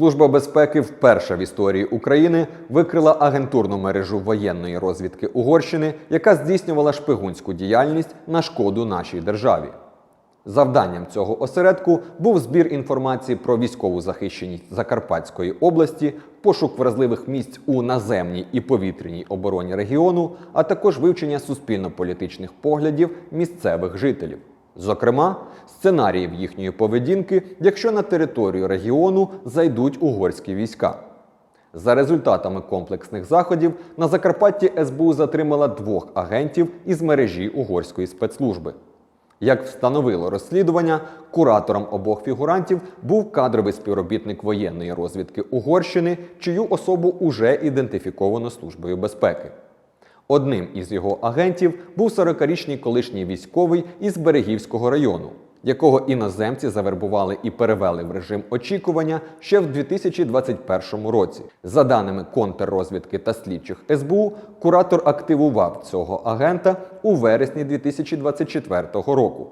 Служба безпеки вперше в історії України викрила агентурну мережу воєнної розвідки Угорщини, яка здійснювала шпигунську діяльність на шкоду нашій державі. Завданням цього осередку був збір інформації про військову захищеність Закарпатської області, пошук вразливих місць у наземній і повітряній обороні регіону, а також вивчення суспільно-політичних поглядів місцевих жителів. Зокрема, сценаріїв їхньої поведінки, якщо на територію регіону зайдуть угорські війська. За результатами комплексних заходів на Закарпатті СБУ затримала двох агентів із мережі угорської спецслужби. Як встановило розслідування, куратором обох фігурантів був кадровий співробітник воєнної розвідки Угорщини, чию особу уже ідентифіковано Службою безпеки. Одним із його агентів був 40-річний колишній військовий із Берегівського району, якого іноземці завербували і перевели в режим очікування ще в 2021 році. За даними контррозвідки та слідчих СБУ, куратор активував цього агента у вересні 2024 року.